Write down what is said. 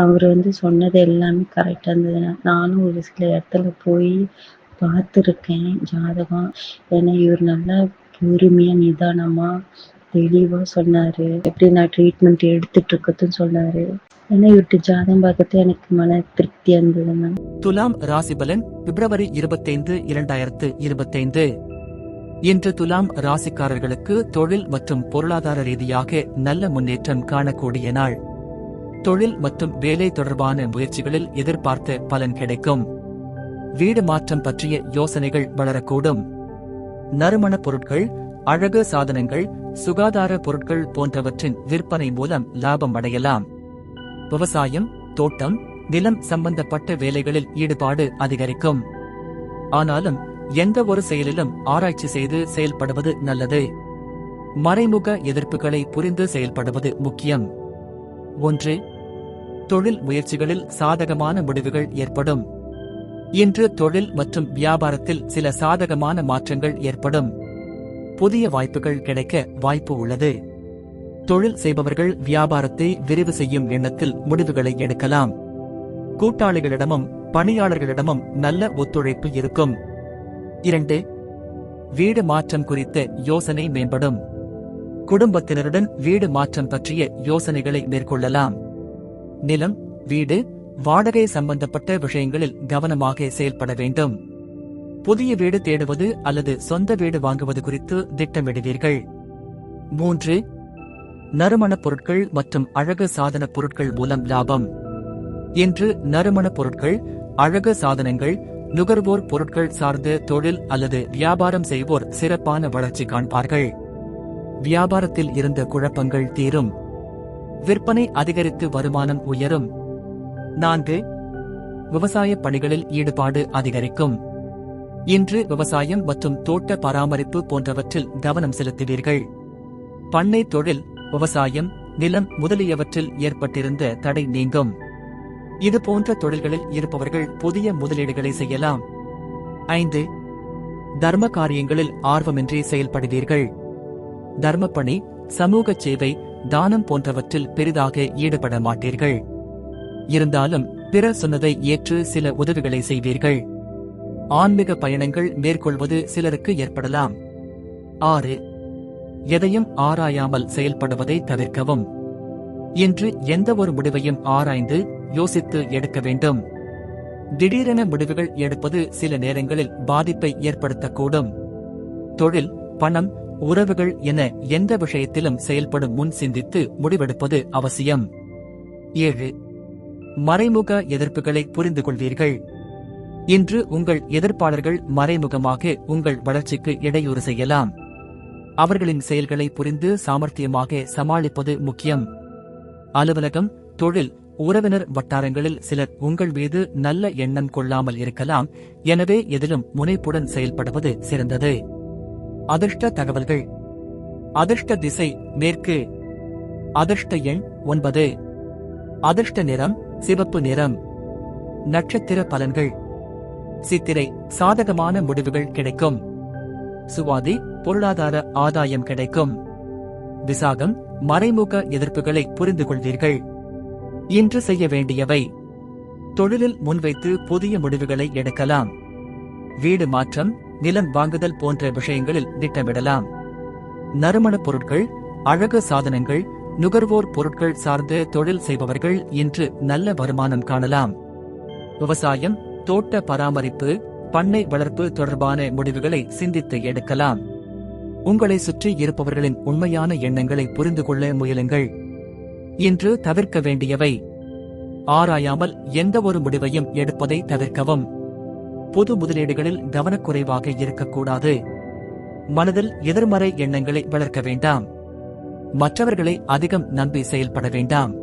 அவர் வந்து சொன்னது எல்லாமே கரெக்டாக இருந்தது. நானும் ஒரு சில இடத்துல போய் பார்த்துருக்கேன் ஜாதகம். ஏன்னா இவர் நல்லா பொறுமையாக நிதானமாக தெளிவாக சொன்னார். எப்படி நான் ட்ரீட்மெண்ட் எடுத்துட்டு இருக்கதுன்னு சொன்னார். ஏன்னா இவர்கிட்ட ஜாதகம் பார்க்கறது எனக்கு மன திருப்தியாக இருந்தது மேம் துலாம் ராசிபலன் பிப்ரவரி இருபத்தைந்து இரண்டாயிரத்து இருபத்தைந்து. இன்று துலாம் ராசிக்காரர்களுக்கு தொழில் மற்றும் பொருளாதார ரீதியாக நல்ல முன்னேற்றம் காணக்கூடிய நாள். தொழில் மற்றும் வேலை தொடர்பான முயற்சிகளில் எதிர்பார்த்த பலன் கிடைக்கும். வீடு மாற்றம் பற்றிய யோசனைகள் வளரக்கூடும். நறுமணப் பொருட்கள் அழகு சாதனங்கள் சுகாதார பொருட்கள் போன்றவற்றின் விற்பனை மூலம் லாபம் அடையலாம். விவசாயம் தோட்டம் நிலம் சம்பந்தப்பட்ட வேலைகளில் ஈடுபாடு அதிகரிக்கும். ஆனாலும் எந்த ஒரு செயலிலும் ஆராய்ச்சி செய்து செயல்படுவது நல்லது. மறைமுக எதிர்ப்புகளை புரிந்து செயல்படுவது முக்கியம். ஒன்று தொழில் முயற்சிகளில் சாதகமான முடிவுகள் ஏற்படும். இன்று தொழில் மற்றும் வியாபாரத்தில் சில சாதகமான மாற்றங்கள் ஏற்படும். புதிய வாய்ப்புகள் கிடைக்க வாய்ப்பு உள்ளது. தொழில் செய்பவர்கள் வியாபாரத்தை விரிவு செய்யும் எண்ணத்தில் முடிவுகளை எடுக்கலாம். கூட்டாளிகளிடமும் பணியாளர்களிடமும் நல்ல ஒத்துழைப்பு இருக்கும். இரண்டு வீடு மாற்றம் குறித்த யோசனை மேம்படும். குடும்பத்தினருடன் வீடு மாற்றம் பற்றிய யோசனைகளை மேற்கொள்ளலாம். நிலம் வீடு வாடகை சம்பந்தப்பட்ட விஷயங்களில் கவனமாக செயல்பட வேண்டும். புதிய வீடு தேடுவது அல்லது சொந்த வீடு வாங்குவது குறித்து திட்டமிடுவீர்கள். மூன்று நறுமணப் பொருட்கள் மற்றும் அழகு சாதன பொருட்கள் மூலம் லாபம். இன்று நறுமணப் பொருட்கள் அழகு சாதனங்கள் நுகர்வோர் பொருட்கள் சார்ந்த தொழில் அல்லது வியாபாரம் செய்வோர் சிறப்பான வளர்ச்சி காண்பார்கள். வியாபாரத்தில் இருந்த குழப்பங்கள் தீரும். விற்பனை அதிகரித்து வருமானம் உயரும். நான்கு விவசாய பணிகளில் ஈடுபாடு அதிகரிக்கும். இன்று விவசாயம் மற்றும் தோட்ட பராமரிப்பு போன்றவற்றில் கவனம் செலுத்துவீர்கள். பண்ணை தொழில் விவசாயம் நிலம் முதலியவற்றில் ஏற்பட்டிருந்த தடை நீங்கும். இது போன்ற தொழில்களில் இருப்பவர்கள் புதிய முதலீடுகளை செய்யலாம். ஐந்து தர்ம காரியங்களில் ஆர்வமின்றி செயல்படுவீர்கள். தர்மப்பணி சமூக சேவை தானம் போன்றவற்றில் பெரிதாக ஈடுபட மாட்டீர்கள். இருந்தாலும் பிறர் சொன்னதை ஏற்று சில உதவிகளை செய்வீர்கள். ஆன்மீக பயணங்கள் மேற்கொள்வது சிலருக்கு ஏற்படலாம். ஆறு எதையும் ஆராயாமல் செயல்படுவதை தவிர்க்கவும். இன்று எந்த ஒரு முடிவையும் ஆராய்ந்து யோசித்து எடுக்க வேண்டும். திடீரென முடிவுகள் எடுப்பது சில நேரங்களில் பாதிப்பை ஏற்படுத்தக்கூடும். தொழில் பணம் உறவுகள் என எந்த விஷயத்திலும் செயல்படும் முன் சிந்தித்து முடிவெடுப்பது அவசியம். ஏழு. மறைமுக எதிர்ப்புகளை புரிந்து கொள்வீர்கள். இன்று உங்கள் எதிர்ப்பாளர்கள் மறைமுகமாக உங்கள் வளர்ச்சிக்கு இடையூறு செய்யலாம். அவர்களின் செயல்களை புரிந்து சாமர்த்தியமாக சமாளிப்பது முக்கியம். அலுவலகம் தொழில் உறவினர் வட்டாரங்களில் சிலர் உங்கள் மீது நல்ல எண்ணம் கொள்ளாமல் இருக்கலாம். எனவே எதிலும் முனைப்புடன் செயல்படுவது சிறந்தது. அதிர்ஷ்ட தகவல்கள். அதிர்ஷ்ட திசை மேற்கு. அதிர்ஷ்ட எண் ஒன்பது. அதிர்ஷ்ட நிறம் சிவப்பு நிறம். நட்சத்திர பலன்கள். சித்திரை சாதகமான முடிவுகள் கிடைக்கும். சுவாதி பொருளாதார ஆதாயம் கிடைக்கும். விசாகம் மறைமுக எதிர்ப்புகளை புரிந்து கொள்வீர்கள். இன்று செய்ய வேண்டியவை. தொழிலில் முன்வைத்து புதிய முடிவுகளை எடுக்கலாம். வீடு மாற்றம் நிலம் வாங்குதல் போன்ற விஷயங்களில் திட்டமிடலாம். நறுமணப் பொருட்கள் அழகு சாதனங்கள் நுகர்வோர் பொருட்கள் சார்ந்த தொழில் செய்பவர்கள் இன்று நல்ல வருமானம் காணலாம். விவசாயம் தோட்ட பராமரிப்பு பண்ணை வளர்ப்பு தொடர்பான முடிவுகளை சிந்தித்து எடுக்கலாம். உங்களை சுற்றி இருப்பவர்களின் உண்மையான எண்ணங்களை புரிந்து கொள்ள முயலுங்கள். இன்று தவிர்க்க வேண்டியவை. ஆராயாமல் எந்த ஒரு முடிவையும் எடுப்பதை தவிர்க்கவும். பொது முதலீடுகளில் கவனக்குறைவாக இருக்கக்கூடாது. மனதில் எதிர்மறை எண்ணங்களை வளர்க்க வேண்டாம். மற்றவர்களை அதிகம் நம்பி செயல்பட வேண்டாம்.